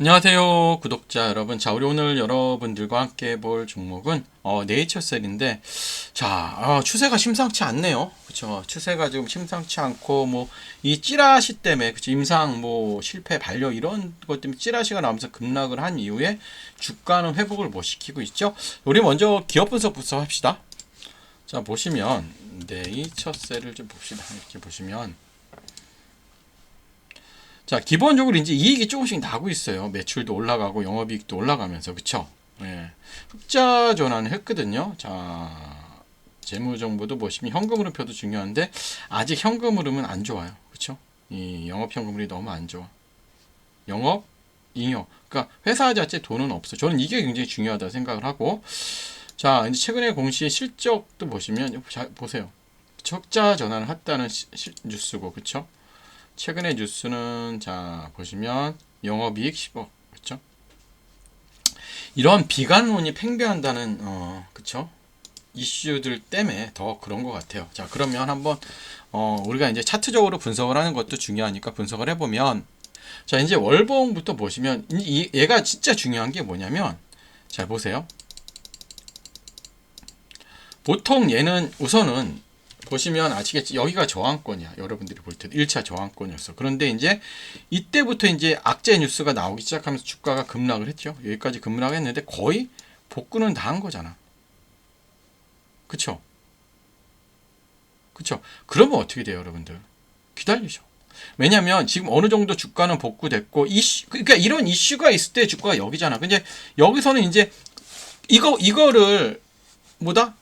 안녕하세요 구독자 여러분. 자 우리 오늘 여러분들과 함께 볼 종목은 어, 네이처셀인데 자 어, 추세가 심상치 않네요. 그쵸? 추세가 지금 심상치 않고 뭐 이 찌라시 때문에 그쵸? 임상 뭐 실패 반려 이런 것 때문에 찌라시가 나오면서 급락을 한 이후에 주가는 회복을 못 시키고 있죠? 우리 먼저 기업 분석부터 합시다. 자 보시면 네이처셀을 좀 봅시다. 이렇게 보시면 자, 기본적으로 이제 이익이 조금씩 나고 있어요. 매출도 올라가고 영업이익도 올라가면서 그쵸? 예. 흑자 전환을 했거든요. 자, 재무 정보도 보시면 현금 흐름표도 중요한데 아직 현금 흐름은 안 좋아요. 그쵸? 이 영업 현금 흐름이 너무 안 좋아. 영업 잉여. 그러니까 회사 자체 돈은 없어. 저는 이게 굉장히 중요하다 고 생각을 하고 자, 이제 최근에 공시 실적도 보시면 자, 보세요. 적자 전환을 했다는 시, 시, 뉴스고 그쵸? 최근의 뉴스는 자 보시면 영업이익 10억 그렇죠? 이런 비관론이 팽배한다는 어 그쵸? 이슈들 때문에 더 그런 것 같아요. 자 그러면 한번 어 우리가 이제 차트적으로 분석을 하는 것도 중요하니까 분석을 해보면 자 이제 월봉부터 보시면 이 얘가 진짜 중요한 게 뭐냐면 잘 보세요. 보통 얘는 우선은 보시면 아시겠지 여기가 저항권이야. 여러분들이 볼때 1차 저항권이었어. 그런데 이제 이때부터 이제 악재 뉴스가 나오기 시작하면서 주가가 급락을 했죠. 여기까지 급락 했는데 거의 복구는 다 한 거잖아. 그쵸? 그쵸? 그러면 어떻게 돼요 여러분들? 기다리죠. 왜냐면 지금 어느 정도 주가는 복구됐고 이슈 그러니까 이런 이슈가 있을 때 주가가 여기잖아. 근데 여기서는 이제 이거 이거를 뭐다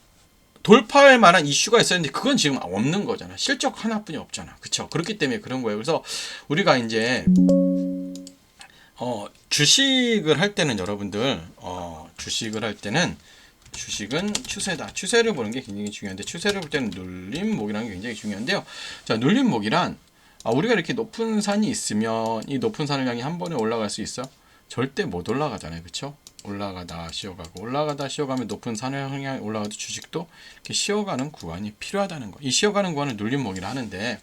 돌파할 만한 이슈가 있었는데 그건 지금 없는 거잖아. 실적 하나뿐이 없잖아. 그쵸? 그렇기 때문에 그런 거예요. 그래서 우리가 이제 어, 주식을 할 때는 여러분들 어, 주식을 할 때는 주식은 추세다. 추세를 보는 게 굉장히 중요한데 추세를 볼 때는 눌림목이라는 게 굉장히 중요한데요. 자, 눌림목이란 아, 우리가 이렇게 높은 산이 있으면 이 높은 산을 향해 한 번에 올라갈 수 있어? 절대 못 올라가잖아요. 그쵸? 올라가다 쉬어가고 올라가다 쉬어가면 높은 산을 향해 올라가도 주식도 이렇게 쉬어가는 구간이 필요하다는 거. 이 쉬어가는 구간을 눌림목이라 하는데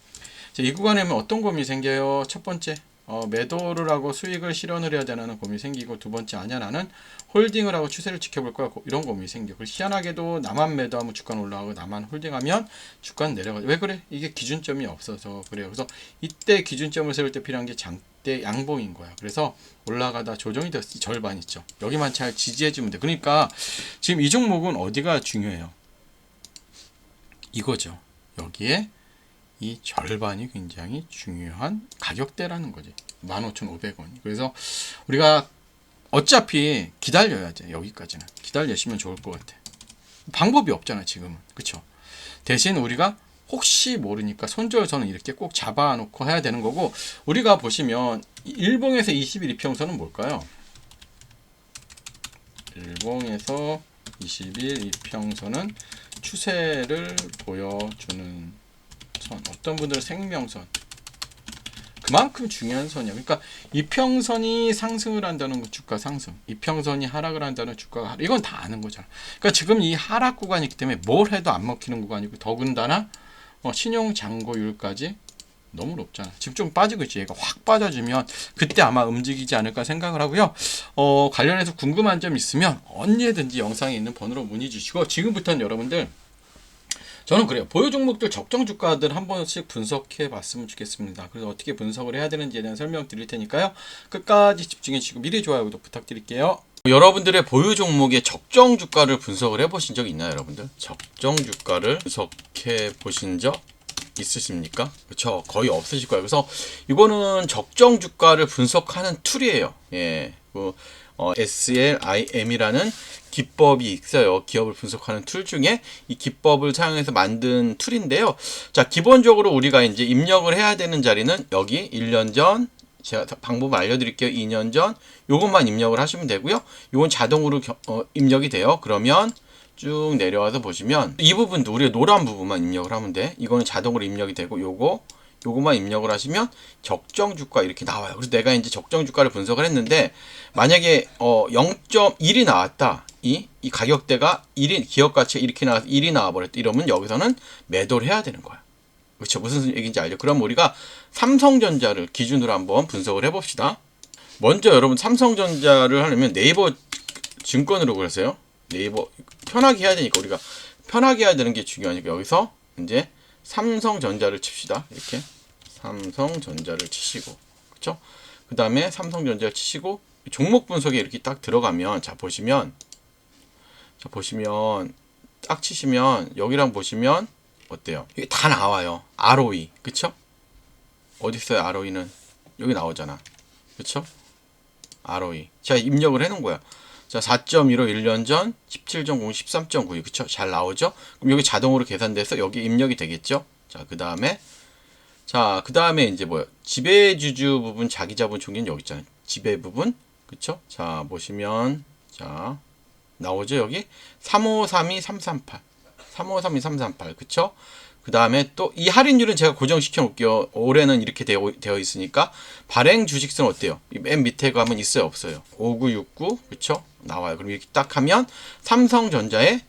이 구간에 면 어떤 고민이 생겨요? 첫 번째 어, 매도를 하고 수익을 실현을 해야 되는 고민이 생기고 두 번째 아니야 나는 홀딩을 하고 추세를 지켜볼 거야. 이런 고민이 생기고 희한하게도 나만 매도하면 주가는 올라가고 나만 홀딩하면 주가는 내려가죠 왜 그래? 이게 기준점이 없어서 그래요. 그래서 이때 기준점을 세울 때 필요한 게 장 대 양봉인 거야 그래서 올라가다 조정이 됐을 절반 있죠 여기만 잘 지지해 주면 돼 그러니까 지금 이 종목은 어디가 중요해요 이거죠 여기에 이 절반이 굉장히 중요한 가격대라는 거지. 15,500원. 그래서 우리가 어차피 기다려야지. 여기까지는. 기다리시면 좋을 것 같아. 방법이 없잖아, 지금은. 그쵸? 대신 우리가 혹시 모르니까 손절 선은 이렇게 꼭 잡아놓고 해야 되는 거고, 우리가 보시면, 일봉에서 21 이평선은 뭘까요? 일봉에서 21 이평선은 추세를 보여주는 선, 어떤 분들은 생명선. 그만큼 중요한 선이야. 그러니까 이평선이 상승을 한다는 건 주가 상승, 이평선이 하락을 한다는 주가가 하락. 이건 다 아는 거잖아. 그러니까 지금 이 하락 구간이기 때문에 뭘 해도 안 먹히는 구간이고 더군다나 어, 신용 잔고율까지 너무 높잖아. 지금 좀 빠지고 있지. 얘가 확 빠져주면 그때 아마 움직이지 않을까 생각을 하고요. 어, 관련해서 궁금한 점 있으면 언제든지 영상에 있는 번호로 문의 주시고 지금부터는 여러분들 저는 그래요. 보유 종목들 적정 주가들 한 번씩 분석해 봤으면 좋겠습니다. 그래서 어떻게 분석을 해야 되는지에 대한 설명 드릴 테니까요. 끝까지 집중해 주시고 미리 좋아요, 구독 부탁드릴게요. 여러분들의 보유 종목의 적정 주가를 분석을 해 보신 적 있나요, 여러분들? 적정 주가를 분석해 보신 적 있으십니까? 그렇죠. 거의 없으실 거예요. 그래서 이거는 적정 주가를 분석하는 툴이에요. 예. 그 어, SLIM이라는 기법이 있어요. 기업을 분석하는 툴 중에 이 기법을 사용해서 만든 툴인데요. 자, 기본적으로 우리가 이제 입력을 해야 되는 자리는 여기 1년 전 제가 방법 알려드릴게요. 2년 전 요것만 입력을 하시면 되고요. 요건 자동으로 겨, 어, 입력이 돼요. 그러면 쭉 내려와서 보시면 이 부분도 우리가 노란 부분만 입력을 하면 돼. 이거는 자동으로 입력이 되고 요거 요것만 입력을 하시면 적정 주가 이렇게 나와요. 그래서 내가 이제 적정 주가를 분석을 했는데 만약에 어 0.1이 나왔다. 이, 이 가격대가 1이 기업 가치가 이렇게 나와서 1이 나와 버렸다. 이러면 여기서는 매도를 해야 되는 거야. 그렇죠. 무슨 얘기인지 알죠? 그럼 우리가 삼성전자를 기준으로 한번 분석을 해 봅시다. 먼저 여러분 삼성전자를 하려면 네이버 증권으로 그러세요. 네이버 편하게 해야 되니까 우리가 편하게 해야 되는 게 중요하니까 여기서 이제 삼성전자를 칩시다. 이렇게 삼성전자를 치시고 그렇죠? 그 다음에 삼성전자를 치시고 종목 분석에 이렇게 딱 들어가면 자 보시면 자 보시면 딱 치시면 여기랑 보시면 어때요? 이게 다 나와요. ROE 그쵸? 어디 있어요? ROE는 여기 나오잖아. 그쵸? ROE. 자 입력을 해놓은 거야. 자 4.15 1년 전 17.0 13.92 그쵸? 잘 나오죠? 그럼 여기 자동으로 계산돼서 여기 입력이 되겠죠? 자 그 다음에 자 그 다음에 이제 뭐야? 지배주주 부분 자기 자본 총계는 여기 있잖아요. 지배 부분 그쵸? 자 보시면 자 나오죠 여기 3532 338 3532 338 그쵸? 그 다음에 또 이 할인율은 제가 고정시켜 놓을게요. 올해는 이렇게 되어, 되어 있으니까 발행 주식수는 어때요? 이맨 밑에 가면 있어요 없어요? 5969 그쵸? 나와요. 그럼 이렇게 딱 하면 삼성전자의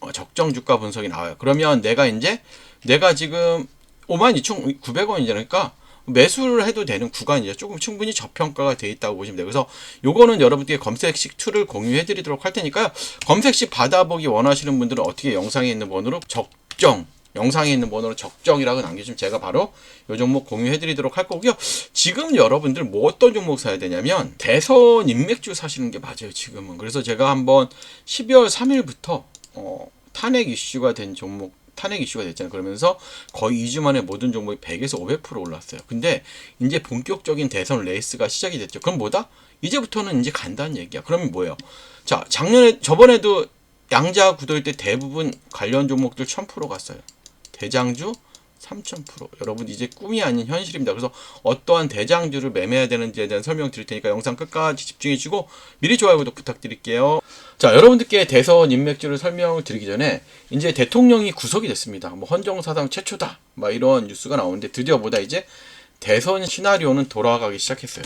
어, 적정 주가 분석이 나와요. 그러면 내가 이제 내가 지금 52,900원이잖아요. 그러니까 매수를 해도 되는 구간이죠. 조금 충분히 저평가가 돼 있다고 보시면 돼요. 그래서 요거는 여러분께 검색식 툴을 공유해 드리도록 할 테니까요. 검색식 받아보기 원하시는 분들은 어떻게 영상에 있는 번호로 적정 영상에 있는 번호로 적정이라고 남겨주시면 제가 바로 요 종목 공유해 드리도록 할 거고요. 지금 여러분들 뭐 어떤 종목 사야 되냐면 대선 인맥주 사시는 게 맞아요. 지금은. 그래서 제가 한번 12월 3일부터 어, 탄핵 이슈가 된 종목 탄핵 이슈가 됐잖아요. 그러면서 거의 2주 만에 모든 종목이 100에서 500% 올랐어요. 근데 이제 본격적인 대선 레이스가 시작이 됐죠. 그럼 뭐다? 이제부터는 이제 간다는 얘기야. 그러면 뭐예요? 자, 작년에 저번에도 양자 구도일 때 대부분 관련 종목들 1000% 갔어요. 대장주 3000% 여러분 이제 꿈이 아닌 현실입니다. 그래서 어떠한 대장주를 매매해야 되는지에 대한 설명 드릴 테니까 영상 끝까지 집중해 주시고 미리 좋아요 구독 부탁드릴게요. 자 여러분들께 대선 인맥주를 설명을 드리기 전에 이제 대통령이 구속이 됐습니다. 뭐 헌정사상 최초다 막 이런 뉴스가 나오는데 드디어 보다 이제 대선 시나리오는 돌아가기 시작했어요.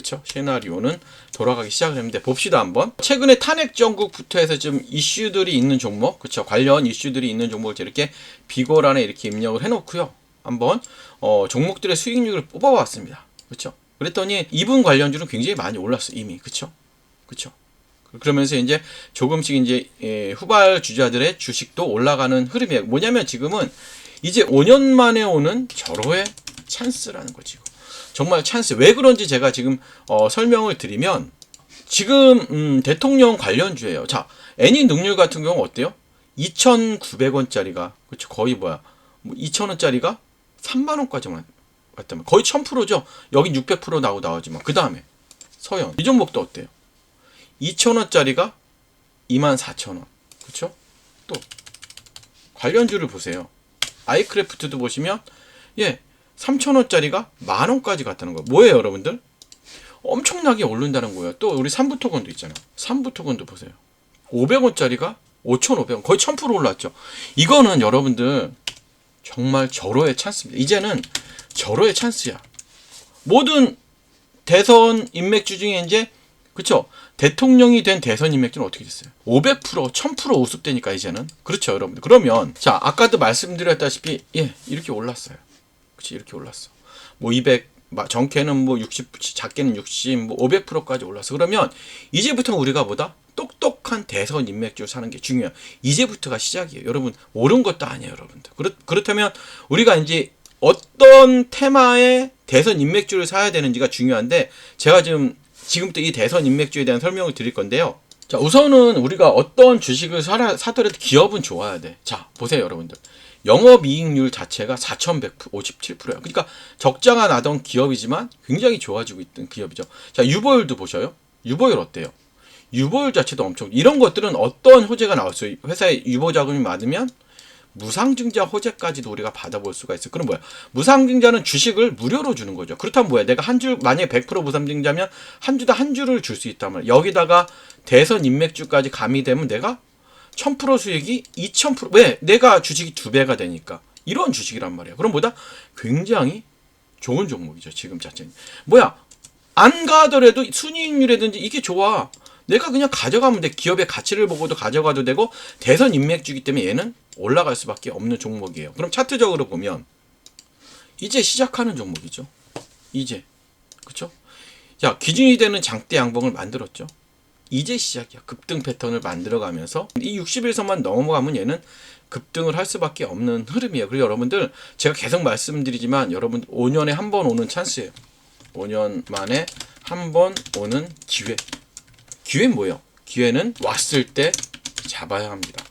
그쵸? 시나리오는 돌아가기 시작을 했는데 봅시다 한번. 최근에 탄핵 정국부터 해서 좀 이슈들이 있는 종목, 그쵸? 관련 이슈들이 있는 종목을 이렇게 비고란에 이렇게 입력을 해놓고요. 한번 어, 종목들의 수익률을 뽑아봤습니다. 그쵸? 그랬더니 이분 관련주는 굉장히 많이 올랐어 이미, 그쵸? 그쵸? 그러면서 이제 조금씩 이제 예, 후발 주자들의 주식도 올라가는 흐름이에요. 뭐냐면 지금은 이제 5년 만에 오는 절호의 찬스라는 거지. 정말 찬스. 왜 그런지 제가 지금 어, 설명을 드리면 지금 음, 대통령 관련주예요. 자, 애니 능률 같은 경우 어때요? 2,900원짜리가 그렇죠. 거의 뭐야? 뭐 2,000원짜리가 3만 원까지만 왔다면 거의 1,000%죠. 여기 600% 나오고 나오지만 그 다음에 서현 이 종목도 어때요? 2,000원짜리가 24,000원. 그렇죠? 또 관련주를 보세요. 아이크래프트도 보시면 예 3,000원짜리가 만원까지 갔다는 거예요. 뭐예요, 여러분들? 엄청나게 오른다는 거예요. 또 우리 삼부토건도 있잖아요. 삼부토건도 보세요. 500원짜리가 5,500원. 거의 1000% 올랐죠. 이거는 여러분들 정말 절호의 찬스입니다. 이제는 절호의 찬스야. 모든 대선 인맥주 중에 이제 그쵸? 대통령이 된 대선 인맥주는 어떻게 됐어요? 500%, 1000% 우습되니까 이제는. 그렇죠, 여러분들. 그러면 자, 아까도 말씀드렸다시피 예, 이렇게 올랐어요. 그치 이렇게 올랐어. 뭐 200, 정캐는 뭐 60, 작게는 60, 뭐 500%까지 올랐어. 그러면 이제부터 우리가 보다 똑똑한 대선 인맥주 사는 게 중요해요. 이제부터가 시작이에요. 여러분 옳은 것도 아니에요, 여러분들. 그렇, 그렇다면 우리가 이제 어떤 테마의 대선 인맥주를 사야 되는지가 중요한데 제가 지금 지금부터 이 대선 인맥주에 대한 설명을 드릴 건데요. 자, 우선은 우리가 어떤 주식을 사라, 사더라도 기업은 좋아야 돼. 자, 보세요, 여러분들. 영업이익률 자체가 4,157%예요. 그러니까 적자가 나던 기업이지만 굉장히 좋아지고 있던 기업이죠. 자, 유보율도 보셔요. 유보율 어때요? 유보율 자체도 엄청 이런 것들은 어떤 호재가 나왔어요? 회사에 유보 자금이 많으면 무상증자 호재까지도 우리가 받아볼 수가 있어요. 그럼 뭐야? 무상증자는 주식을 무료로 주는 거죠. 그렇다면 뭐야? 내가 한 주, 만약에 100% 무상증자면 한 주당 한 주를 줄 수 있다면 여기다가 대선 인맥주까지 가미되면 내가 1000% 수익이 2000% 왜? 내가 주식이 두 배가 되니까. 이런 주식이란 말이야. 그럼 뭐다? 굉장히 좋은 종목이죠. 지금 자체는. 뭐야? 안 가더라도 순이익률이라든지 이게 좋아. 내가 그냥 가져가면 돼. 기업의 가치를 보고도 가져가도 되고 대선 인맥주기 때문에 얘는 올라갈 수밖에 없는 종목이에요. 그럼 차트적으로 보면 이제 시작하는 종목이죠. 이제. 그쵸? 자, 기준이 되는 장대 양봉을 만들었죠. 이제 시작이야. 급등 패턴을 만들어가면서 이 60일선만 넘어가면 얘는 급등을 할 수밖에 없는 흐름이에요. 그리고 여러분들 제가 계속 말씀드리지만 여러분 5년에 한 번 오는 찬스예요. 5년 만에 한 번 오는 기회. 기회는 뭐예요? 기회는 왔을 때 잡아야 합니다.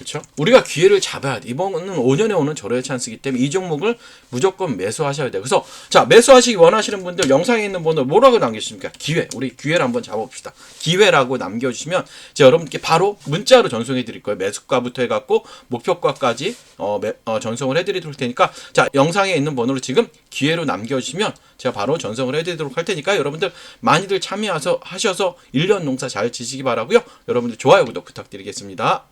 그렇죠? 우리가 기회를 잡아야 돼. 이번은 5년에 오는 절호의 찬스이기 때문에 이 종목을 무조건 매수하셔야 돼요. 그래서 자 매수하시기 원하시는 분들 영상에 있는 번호 뭐라고 남겨주십니까? 기회. 우리 기회를 한번 잡아봅시다. 기회라고 남겨주시면 제가 여러분께 바로 문자로 전송해 드릴 거예요. 매수가부터 해갖고 목표가까지 어, 매- 어, 전송을 해드리도록 할 테니까 자 영상에 있는 번호로 지금 기회로 남겨주시면 제가 바로 전송을 해드리도록 할 테니까 여러분들 많이들 참여하셔서 하셔서 1년 농사 잘 지시기 바라고요. 여러분들 좋아요 구독 부탁드리겠습니다.